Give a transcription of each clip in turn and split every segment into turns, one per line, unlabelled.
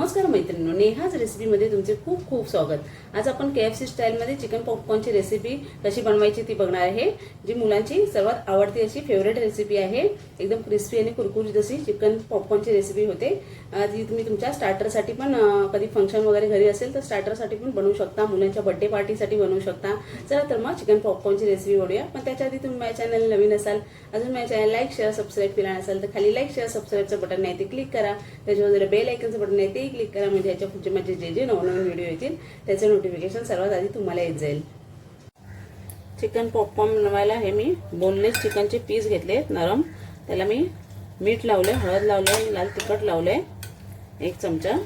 नमस्कार मैत्रिणींनो नेहाज रेसिपीमध्ये तुमचे खूप खूप स्वागत. आज आपण के एफ सी स्टाईलमध्ये चिकन पॉपकॉर्नची रेसिपी कशी बनवायची ती बघणार आहे. जी मुलांची सर्वात आवडती अशी फेवरेट रेसिपी आहे. एकदम क्रिस्पी आणि कुरकुरीत अशी चिकन पॉपकॉर्नची रेसिपी होते. जी तुम्ही तुमच्या स्टार्टरसाठी पण कधी फंक्शन वगैरे घरी असेल तर स्टार्टरसाठी पण बनवू शकता. मुलांच्या बर्थडे पार्टीसाठी बनवू शकता. चला तर मग चिकन पॉपकॉर्नची रेसिपी बनवूया पण त्याच्या आधी तुम्ही माझ्या चॅनल नवीन असाल अजून माझ्या चॅनल लाईक शेअर सबस्क्राईब केला नसाल तर खाली लाईक शेअर सबस्क्राईबचं बटन आहे ते क्लिक करा. त्याच्यावर बेल आयकनचं बटन आहे ते क्लिक करा म्हणजे याच्या पुढचे माझे जे जे नवनवीन व्हिडिओ येतील त्याचं नोटिफिकेशन सर्वात आधी तुम्हाला येत जाईल. चिकन पॉपकॉर्न बनवायला हे मी बोनलेस चिकनचे पीस घेतले नरम. त्याला मी मीठ लावले हळद लावले आणि लाल तिखट लावले एक चमचा.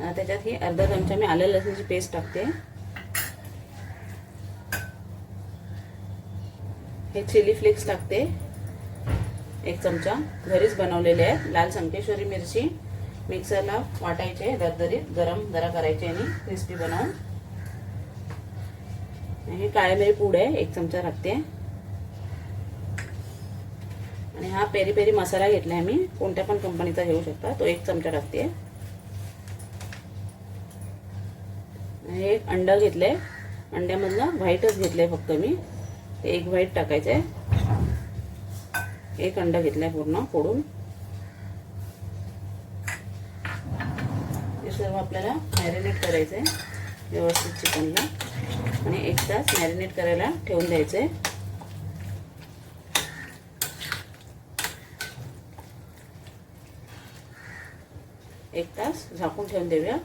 त्याच्यात ही अर्धा चमचा मी आलं लसणाची पेस्ट टाकते. हे चिली फ्लेक्स टाकते. एक चमचा. घरीच बनवलेले आहेत लाल संकेश्वरी मिरची. मिक्सरला वाटायचे दरदरीत गरम जरा करायचे आणि क्रिस्पी बनवून. हे काळे मिरी पूड आहे एक चमचा टाकते आणि हा पेरी पेरी मसाला घेतलाय मी कोणत्या पण कंपनीचा घेऊ शकता तो एक चमचा टाकते हे एक अंडा घेतलंय अंड्यामधलं व्हाईटच घेतलंय फक्त मी ते एक व्हाईट टाकायचं आहे एक अंडा घेतलाय पूर्ण फोडून. सर्व आपल्याला मॅरिनेट करायचं आहे व्यवस्थित चिकनला. आणि एक तास मॅरिनेट करायला ठेवून द्यायचं आहे एक तास झाकून ठेवून देऊया.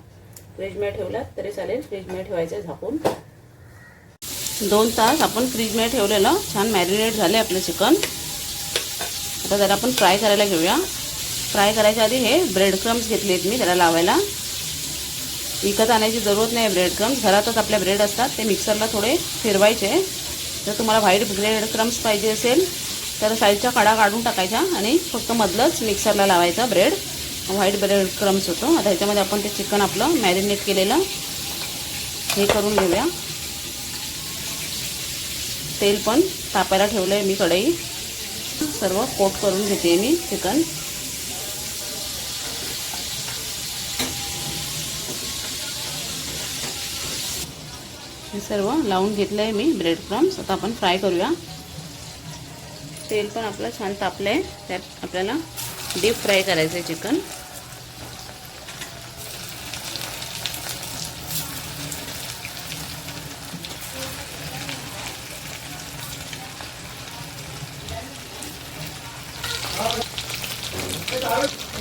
फ्रीजमध्ये ठेवला तरी चालेल. फ्रीजमध्ये ठेवायचं आहे झाकून. दोन तास आपण फ्रीजमध्ये ठेवलेलं. छान मॅरिनेट झाले आपलं चिकन. आता जरा आपण फ्राय करायला घेऊया. फ्राय करायच्या आधी हे ब्रेड क्रम्स घेतले आहेत मी त्याला लावायला. विकत आणायची जरूरत नाही ब्रेड क्रम्स घरातच आपल्या ब्रेड असतात ते मिक्सरला थोडे फिरवायचे. जर तुम्हाला व्हाईट ब्रेड क्रम्स पाहिजे असेल तर साईडच्या कडा काढून टाकायच्या आणि फक्त मधलंच मिक्सरला लावायचा ब्रेड व्हाईट ब्रेड क्रम्स होतो. आता ह्याच्यामध्ये आपण ते चिकन आपलं मॅरिनेट केलेलं हे करून घेऊया. तेल पण तापायला ठेवलं आहे मी कढई. सर्व कोट करून घेते मी चिकन हे सर्व लावून घेतलं आहे मी ब्रेड क्रम्स आता आपण फ्राय करूया. तेल पण आपलं छान तापलं आहे त्यात आपल्याला डीप फ्राय करायचं आहे चिकन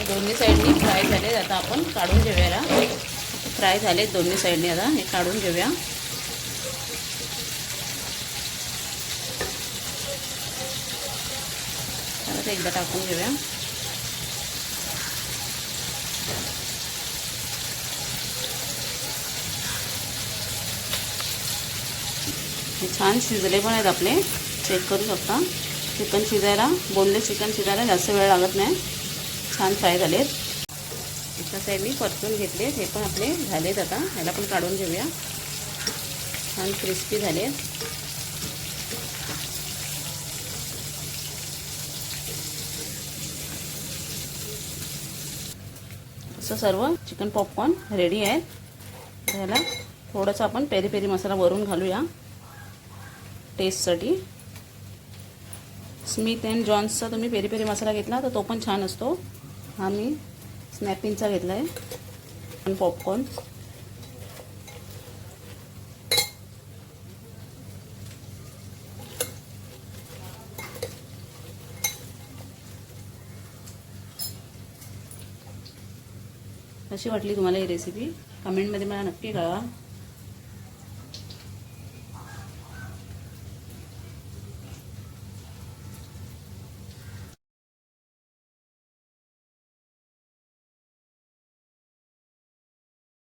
दोन्ही साईडनी फ्राय झाले आता आपण काढून घेऊया फ्राय झाले दोन्ही साईडनी आता. हे काढून घेऊया. परत एकदा टाकून घेऊया. हे छान शिजले पण आहेत आपले. चेक करू शकता. चिकन शिजायला बोनलेस चिकन शिजायला जास्त वेळ लागत नाही. छान फ्राय झालेत. एका साईडनी परतून घेतले. हे पण आपले झालेत आता. ह्याला पण काढून घेऊया. छान क्रिस्पी झालेत. असं सर्व चिकन पॉपकॉर्न रेडी आहे. ह्याला थोडंसं आपण पेरी पेरी मसाला वरून घालूया. टेस्टसाठी स्मिथ अँड जॉन्सचा तुम्ही पेरी पेरी मसाला घेतला तर तो पण छान असतो. हा मी स्नॅपिंगचा घेतला आहे आणि पॉपकॉर्न कशी वाटली तुम्हाला ही रेसिपी कमेंटमध्ये मला नक्की कळवा.